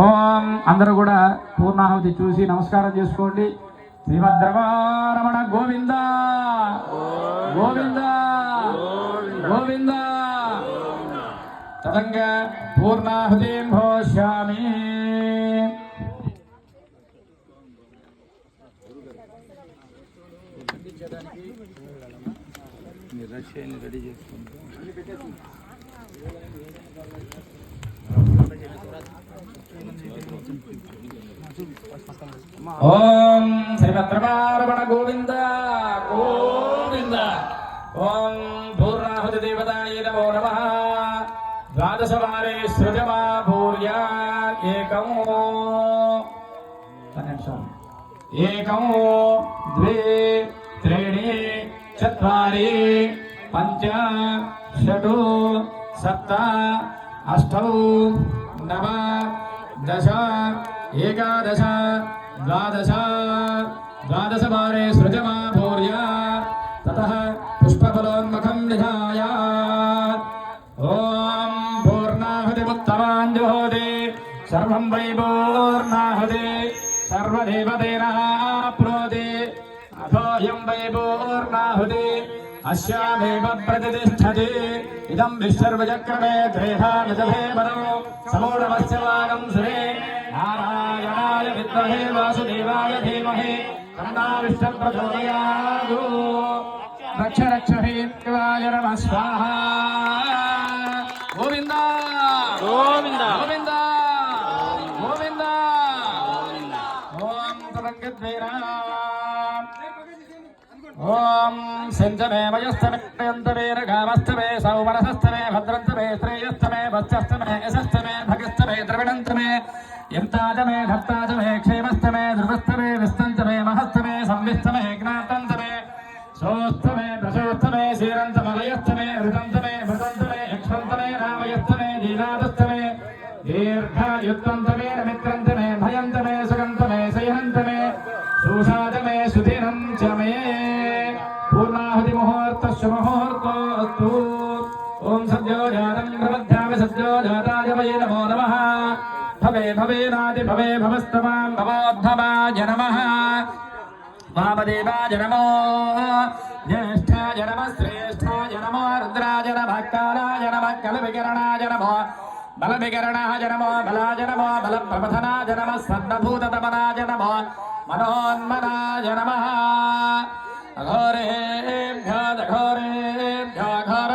ఓం. అందరూ కూడా పూర్ణాహుతి చూసి నమస్కారం చేసుకోండి. శ్రీమద్రవారమణ గోవింద. గోవింద. గోవింద. తదంగ పూర్ణాహుతిం భోష్యామి రెడీ చేసుకుంటాం ఓం శ్రీభద్రమారమణ గోవింద. గోవింద ఓం పూర్ణాహుతి దేవతాయ నమో నమ. ద్వాదశవారే సృజమా భూర్యా ఏకం ఏకం ద్వే త్రీణి చత్వారి పంచ షటు సప్త అష్టౌ. నవ దశ ఏకాదశ ద్వాదశ ద్వాదశ వారే సృజమా భూర్య తతః పుష్పఫలోన్ముఖం నిధాయ ఓం పూర్ణాహుతిముత్తమాన్ జుహోతి సర్వం వై పూర్ణాహుతి సర్వదేవదేనాప్నోతి అథోయం వై అస్యామేవ ప్రతిష్టతి ఇదం విశ్వర్వచక్రమే త్రేధానజభే మనో సమూఢమస్య వాగం శ్రీ నారాయణాయ విద్మహే వాసుదేవాయ ధీమహి తన్నా విష్ణు ప్రచోదయాదు రక్ష రక్ష హే శివాయ నమ స్వాహ గోవింద గోవింద గోవింద గోవింద ఓం తరంగద్వైరా ఓం సంజమే వయస్తమే రఘామస్తమే సౌమనసస్తమే భద్రంతమే శ్రేయస్తమే వత్సస్తమే యశస్తమే భగస్తమే ద్రవిడంతమే యంతాజమే భక్తాజమే క్షేమస్తమే ధృతస్తమే భవే భవస్తమాం భవోద్ధమాయ నమః వామదేవాయ నమో జ్యేష్ఠాయ నమ శ్రేష్ఠాయ నమో రుద్రాయ నమ కాలాయ నమ కలవికరణాయ నమో బలవికరణాయ నమో బలాయ నమో బలప్రమథనాయ నమ సర్వభూతతమనాయ నమో మనోన్మనాయ నమ అఘోరేభ్యో దఘోరేభ్యో ఘోర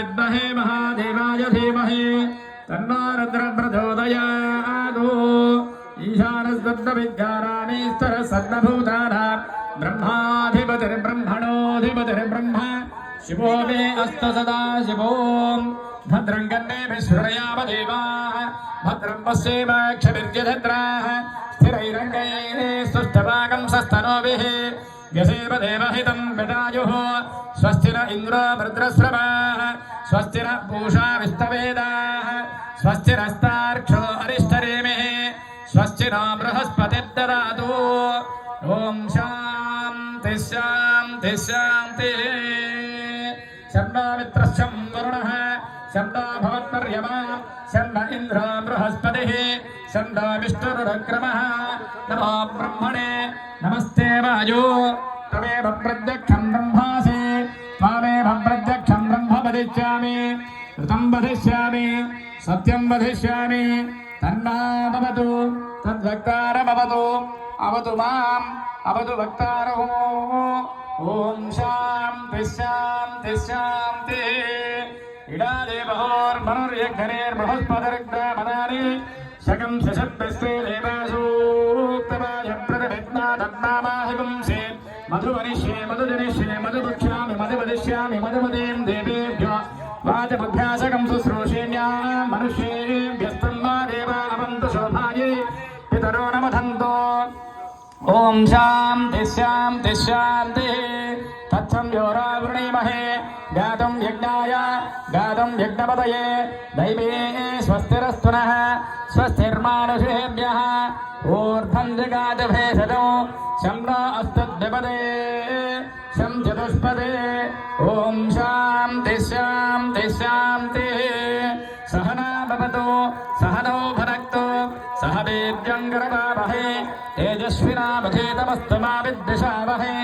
विद्महे महादेवाय धीमहि। तन्नो रुद्रप्रचोदयात् ईशानस्तब्दविज्ञानानीस्तरः सर्वभूतानां ब्रह्माधिपतिर्ब्रह्मणोऽधिपतिर्ब्रह्म। शिवो मे अस्त सदा शिवो। भद्रं कन्नेभिः शृणयाम देवाः भद्रं पश्येमाक्षभिर्यजत्राः स्थिरैरङ्गैः सुष्ठभागं सस्तनोभिः। व्यसेव देवहितं विटायुः स्वस्ति न इन्द्रो भद्रस्रवाः स्वस्ति पूषा विष्टवेदाः स्वस्तिरस्तार्क्षो हरिष्ठरेमिः स्वस्तिनो बृहस्पति ॐ शांति शांति शान्तिः। शब्दो मित्रश्यं वरुणः शब्दो भवत्पर्यमा शब्द इन्द्रो बृहस्पतिः शब्दो विष्णुरुक्रमः नमो ब्रह्मणे, नमस्ते वायो। त्वमेव प्रत्यक्ष ब्रह्मासि, त्वामेव प्रत्यक्षम् బ్రహ్మ వదిష్యామి ఋతం వదిష్యామి సత్యం వదిష్యామి తన్నామవతు తద్వక్తారమవతు అవతు మాం అవతు వక్తారో ఓం శాంతి శాంతి శాంతి ఇడాదే బహోర్మనుర్యఘ్నైర్బృహస్పతిర్గ్రామనాని శకం శశబ్దస్తే దేవాసూక్తమాయ ప్రతిభిజ్ఞా తద్నామాహిపుంసే మధువనిష్యే మధుజనిష్యే మధుభుక్ష్యామి మధువదిష్యామి మధుమదేం దే अभ्यासकं शुश्रूषेण्यां मनुष्येभ्यस्तं वा देवानवन्तु शोभायै पितरो न ॐ शां तिश्यां तिश्यां तत्सं योरावृणीमहे गातुं यज्ञाय गातुं यज्ञपदये दैवे स्वस्तिरस्तुनः स्वस्तिर्मानुषेभ्यः ऊर्ध्वं शं न अस्तद्विपदे शं चतुष्पदे ॐ शान्ति शान्ति शान्तिः। सहना भवतु, सहनो भरक्तो, सह वीर्यङ्गरवावहे तेजस्विनामधेतमस्तमा विद्विषावहे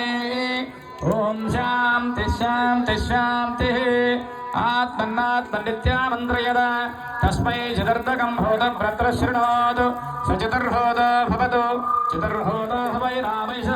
ॐ शान्ति शान्ति शान्तिः। आत्मन्नात्मनित्यामन्त्रयद तस्मै चतुर्दकम् होतव्रत्र शृणोतु। स चतुर्होदो भवतु, चतुर्होदो भवै रामैषः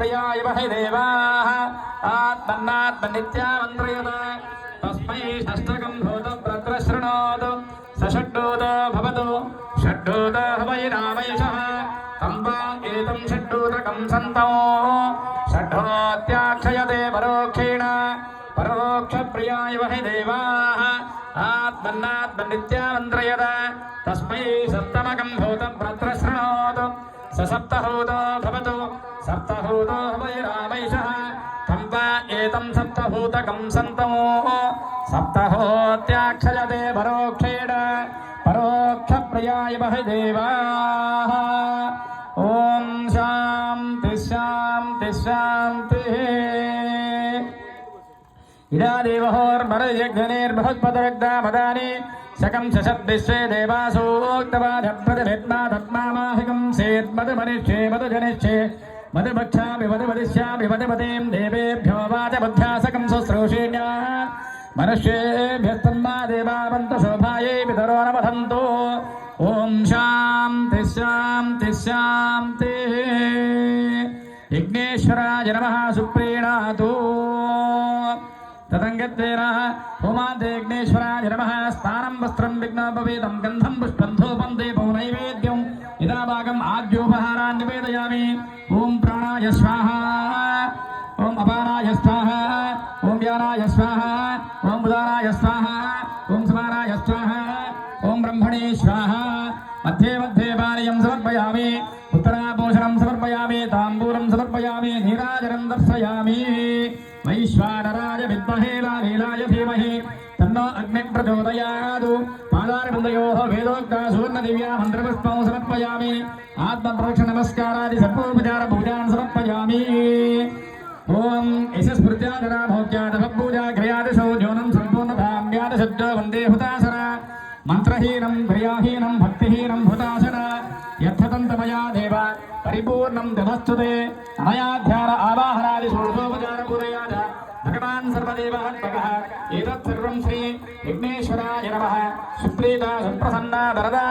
పంచభూతకం సంతో పంచహోత్యాక్షయతే ఆత్మన్నాత్మనిత్యామంత్రయత. తస్మై షష్టకం భూతవ్రత్ర శృణోతు. సషడ్డూత భవతు. షడ్డూత వై రామైషः తం ఏతం షడ్డూతకం సంతో. షడ్డోత్యాక్షయతే పరోక్షేణ. పరోక్ష ప్రియాయ వహి దేవాः ఆత్మన్నాత్మనిత్యామంత్రయత. తస్మై సప్తమకం భూతవ్రత్ర శృణోతు. सप्तभूतो वै रामैषः तं वा एतं सप्तभूतकं सन्तमो। सप्तहोत्याक्षजते परोक्षेण परोक्षप्रियाय वहि देवाः। ॐ शान्ति शान्ति, शान्तिः। इडा देवहोर्मरयज्ञनिर्बृहत्पदरग्धामदानि सकं सेत्मदमनिश्चे मदजनिश्चे वद भक्षामि वद वदिष्यामि वद वदें देवेभ्यो वाच बध्यासकं शुश्रूषेण्याः मनुष्येभ्यस्तन्मा देवावन्तशोभायै पितरो नमः सुप्रीणातु। तदङ्गत्वेन होमान्ते नमः। स्थानं वस्त्रं विघ्नोपवेदं गन्धं पुष्पं धूपं दीपं नैवेद्यम्। इदमभागम् आद्योपहारान् निवेदयामि। ओम ब्रह्मणे स्वाहा। मध्ये मध्ये बालयं समर्पयामि। उत्तराभूषणं समर्पयामि। ताम्बूलं समर्पयामि। नीराजनं दर्शयामि। वैश्वानराय विद्महे लालीलाय धीमहि। तन्नो अग्निप्रचोदयात् पादारविन्दयोः वेदोक्तासूर्णदिव्या मन्त्रपुष्पं समर्पयामि। आत्मप्रदक्षिणमस्कारादि सर्वोपचारपूजान् समर्पयामि। ओम ऐसे स्मृत्या जरा भोग्या तप पूजा क्रिया दिशो ज्योनम संपूर्ण धाम्या दिशुद्ध वंदे हुतासरा। మంత్రహీనం క్రియాహీనం భక్తిహీనం హుతాసన యథతంతమయా దేవ పరిపూర్ణం దదస్తుతే మయాధ్యాన ఆవాహనాది షోడశోపచార పూజయాద భగవాన్ సర్వదేవాత్మకः ఏతత్ సర్వం శ్రీ విఘ్నేశ్వరాయ నమః సుప్రీత సుప్రసన్న వరదా